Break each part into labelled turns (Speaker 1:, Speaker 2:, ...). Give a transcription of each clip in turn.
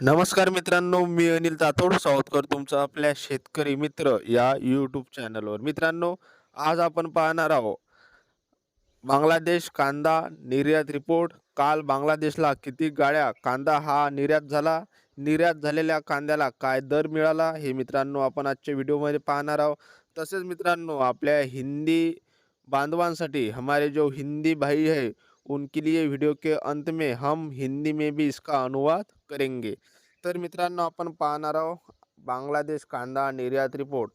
Speaker 1: नमस्कार मित्रांनो मी अनिल तातोड. सावतकर तुमचा आपल्या शेतकरी मित्र या यूट्यूब चॅनलवर मित्रांनो आज आपण पाहणार आहोत बांगलादेश कांदा निर्यात रिपोर्ट काल बांगलादेशला किती गाड्या कांदा हा निर्यात झाला? निर्यात झालेल्या कांद्याला काय दर मिळाला? हे मित्रांनो आपण आजच्या व्हिडिओमध्ये पाहणार आहोत. तसेच मित्रांनो आपल्या हिंदी बांधवांसाठी हमारे जो हिंदी भाई है उनके लिए वीडियो के अंत में हम हिंदी में भी इसका अनुवाद करेंगे। तर मित्रांनो आपण पाहणार आहोत बांगलादेश कांदा निर्यात रिपोर्ट.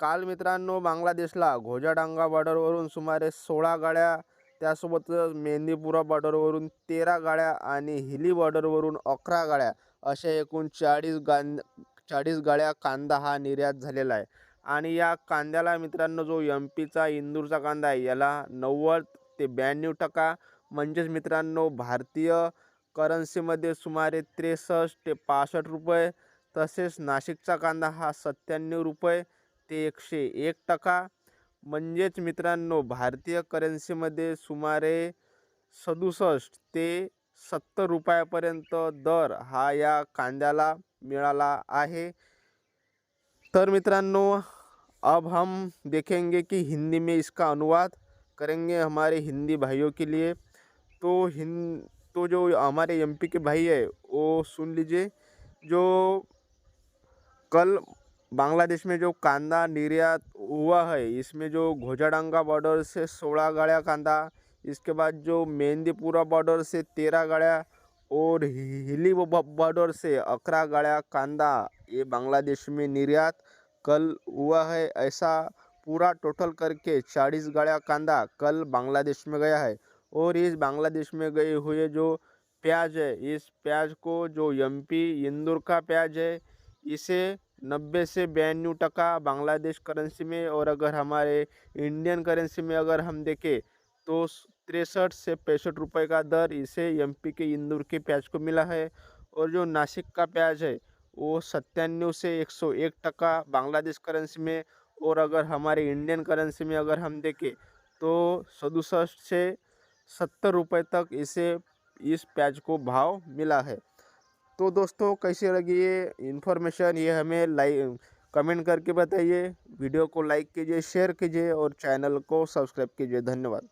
Speaker 1: काल मित्रांनो बांगलादेशला घोजाडांगा बॉर्डरवरून सुमारे सोळा गाड्या त्यासोबतच मेंदीपुरा बॉर्डरवरून तेरा गाड्या आणि हिली बॉर्डरवरून अकरा गाड्या अशा एकूण चाळीस गां चाळीस गाड्या कांदा हा निर्यात झालेला आहे. आणि या कांद्याला मित्रांनो जो एम पीचा इंदूरचा कांदा आहे याला नव्वद ते ब्याण्णव टक्का म्हणजेच मित्रांनो भारतीय करन्सीमध्ये सुमारे त्रेसष्ट ते पासष्ट रुपये तसेच नाशिकचा कांदा हा सत्त्याण्णव रुपये ते एकशे एक टका. म्हणजेच मित्रांनो भारतीय करन्सीमध्ये सुमारे सदुसष्ट ते सत्तर रुपयापर्यंत दर हा या कांद्याला मिळाला आहे. तर मित्रांनो अब हम देखेंगे कि हिंदी में इसका अनुवाद करेंगे हमारे हिंदी भाइयों के लिए। तो हिंद तो जो हमारे एमपी के भाई है, वो सुन लीजिए, जो कल बांग्लादेश में जो कांदा निर्यात हुआ है, इसमें जो घोजाडांगा बॉर्डर से सोलह गाड़ियाँ कांदा, इसके बाद जो मेहंदीपुरा बॉर्डर से तेरह गाड़ियाँ और हिली बॉर्डर से अकरा गाड़ियाँ कांदा, ये बांग्लादेश में निर्यात कल हुआ है, ऐसा पूरा टोटल करके चालीस गाड़ियाँ कांदा कल बांग्लादेश में गया है। और इस बांग्लादेश में गए हुए जो प्याज है, इस प्याज को जो एमपी इंदौर का प्याज है, इसे नब्बे से बयानवे टका बांग्लादेश करेंसी में और अगर हमारे इंडियन करेंसी में अगर हम देखें तो तिरसठ से पैंसठ रुपये का दर इसे एमपी के इंदौर के प्याज को मिला है। और जो नासिक का प्याज है, वो सत्तानवे से एक सौ एक टका बांग्लादेश करेंसी में और अगर हमारे इंडियन करेंसी में अगर हम देखें तो सदुसठ से सत्तर रुपये तक इसे, इस प्याज को भाव मिला है। तो दोस्तों, कैसे लगी ये इन्फॉर्मेशन ये हमें लाइक कमेंट करके बताइए। वीडियो को लाइक कीजिए शेयर कीजिए और चैनल को सब्सक्राइब कीजिए। धन्यवाद।